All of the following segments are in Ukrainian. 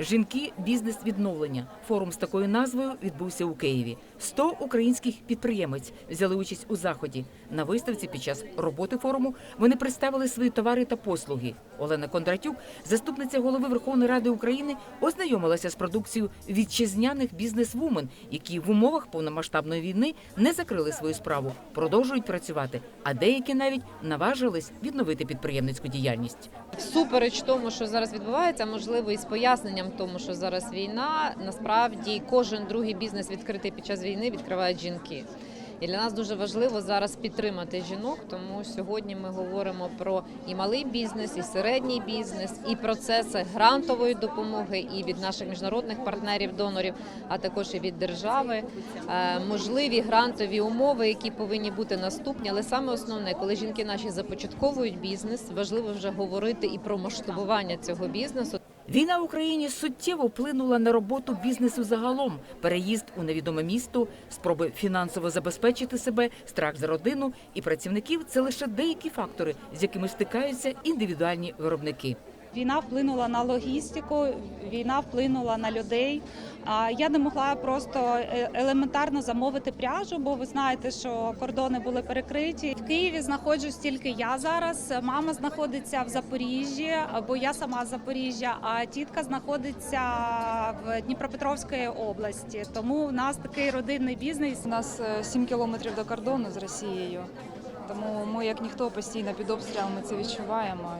Жінки бізнес відновлення. Форум з такою назвою відбувся у Києві. 100 українських підприємець взяли участь у заході. На виставці під час роботи форуму вони представили свої товари та послуги. Олена Кондратюк, заступниця голови Верховної Ради України, ознайомилася з продукцією вітчизняних бізнес-вумен, які в умовах повномасштабної війни не закрили свою справу, продовжують працювати, а деякі навіть наважились відновити підприємницьку діяльність. Всупереч тому, що зараз відбувається, можливо, і з поясненням тому, що зараз війна, насправді кожен другий бізнес відкритий під час війни відкривають жінки. І для нас дуже важливо зараз підтримати жінок, тому сьогодні ми говоримо про і малий бізнес, і середній бізнес, і процеси грантової допомоги, і від наших міжнародних партнерів, донорів, а також і від держави. Е, Можливі грантові умови, які повинні бути наступні. Але саме основне, коли жінки наші започатковують бізнес, важливо вже говорити і про масштабування цього бізнесу. Війна в Україні суттєво вплинула на роботу бізнесу загалом. Переїзд у невідоме місто, спроби фінансово забезпечити себе, страх за родину і працівників це лише деякі фактори, з якими стикаються індивідуальні виробники. Війна вплинула на логістику, війна вплинула на людей. Я не могла просто е, елементарно замовити пряжу, бо ви знаєте, що кордони були перекриті. В Києві знаходжусь тільки я зараз. Мама знаходиться в Запоріжжі, бо я сама з Запоріжжя, а тітка знаходиться в Дніпропетровській області. Тому в нас такий родинний бізнес. У нас е, 7 кілометрів до кордону з Росією, тому ми, як ніхто, постійно під обстрілами це відчуваємо.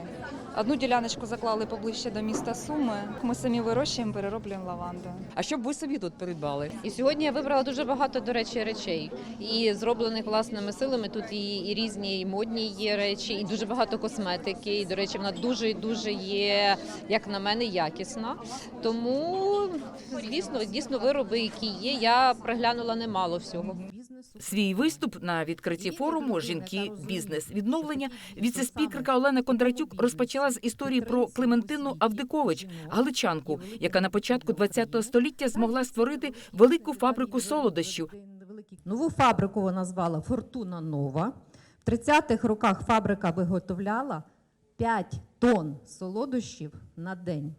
Одну діляночку заклали поближче до міста Суми. Ми самі вирощуємо, перероблюємо лаванду. А що б ви собі тут придбали? І сьогодні я вибрала дуже багато, до речі, речей. І зроблених власними силами. Тут і, і різні і модні є речі, і дуже багато косметики. І, до речі, вона дуже і дуже є, як на мене, якісна. Тому, звісно, дійсно вироби, які є. Я приглянула немало всього. Свій виступ на відкритті форуму Жінки бізнес відновлення віце-спікерка Олена Кондратюк розпочала з історії про Клементину Авдикович, галичанку, яка на початку ХХ століття змогла створити велику фабрику солодощів. Нову фабрику вона звала Фортуна Нова. В 30-х роках фабрика виготовляла 5 тонн солодощів на день.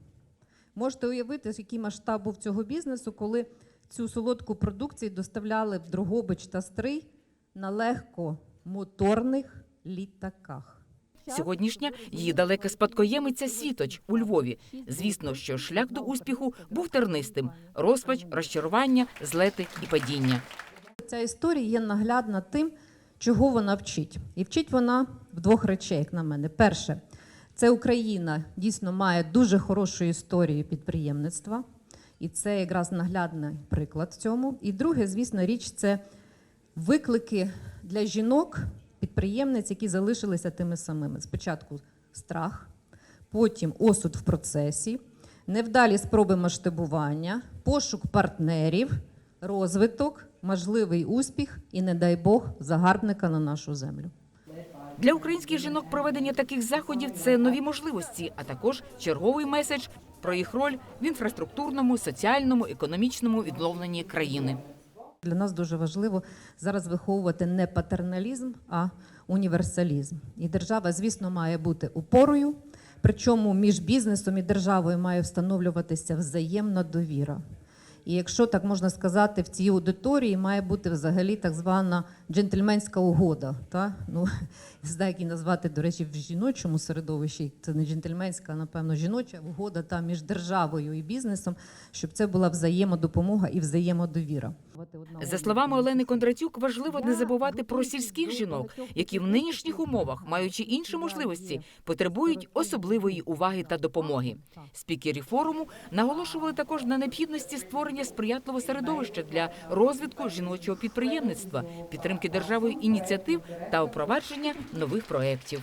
Можете уявити, який масштаб був цього бізнесу, коли цю солодку продукцію доставляли в Дрогобич та Стрий на легкомоторних літаках. Сьогоднішня її далека спадкоємиця Світоч у Львові. Звісно, що шлях до успіху був тернистим: розпач, розчарування, злети і падіння. Ця історія є наглядна тим, чого вона вчить. І вчить вона в двох речей, як на мене. Перше, це Україна дійсно має дуже хорошу історію підприємництва, і це якраз наглядний приклад цьому. І друге, звісно, річ це виклики для жінок, підприємниць, які залишилися тими самими. Спочатку страх, потім осуд в процесі, невдалі спроби масштабування, пошук партнерів, розвиток, можливий успіх і, не дай Бог, загарбника на нашу землю. Для українських жінок проведення таких заходів це нові можливості, а також черговий меседж про їх роль в інфраструктурному, соціальному, економічному відновленні країни. Для нас дуже важливо зараз виховувати не патерналізм, а універсалізм. І держава, звісно, має бути упорою. Причому між бізнесом і державою має встановлюватися взаємна довіра. І якщо так можна сказати, в цій аудиторії має бути взагалі так звана джентльменська угода. Та? Ну, не знаю, як її назвати, до речі, в жіночому середовищі. Це не джентльменська, а напевно, жіноча угода та між державою і бізнесом, щоб це була взаємодопомога і взаємодовіра. За словами Олени Кондратюк, важливо не забувати про сільських жінок, які в нинішніх умовах, маючи інші можливості, потребують особливої уваги та допомоги. Спікери форуму наголошували також на необхідності створення сприятливого середовища для розвитку жіночого підприємництва, підтримки державою ініціатив та впровадження нових проєктів.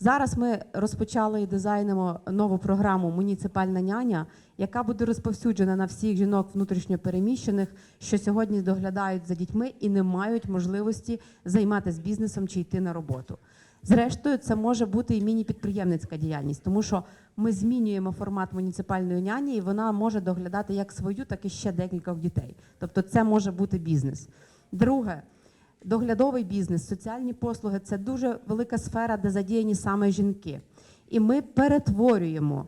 Зараз ми розпочали і дизайнимо нову програму Муніципальна няня, яка буде розповсюджена на всіх жінок внутрішньопереміщених, що сьогодні доглядають за дітьми і не мають можливості займатися бізнесом чи йти на роботу. Зрештою, це може бути і міні-підприємницька діяльність, тому що ми змінюємо формат муніципальної няні, і вона може доглядати як свою, так і ще декількох дітей. Тобто, це може бути бізнес. Друге, доглядовий бізнес, соціальні послуги це дуже велика сфера, де задіяні саме жінки. І ми перетворюємо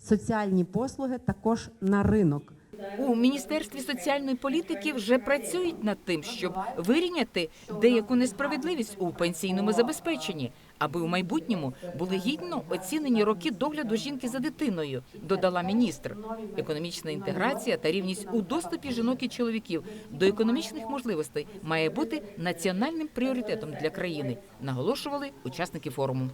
соціальні послуги також на ринок. У міністерстві соціальної політики вже працюють над тим, щоб вирівняти деяку несправедливість у пенсійному забезпеченні, аби у майбутньому були гідно оцінені роки догляду жінки за дитиною. Додала міністр. Економічна інтеграція та рівність у доступі жінок і чоловіків до економічних можливостей має бути національним пріоритетом для країни. Наголошували учасники форуму.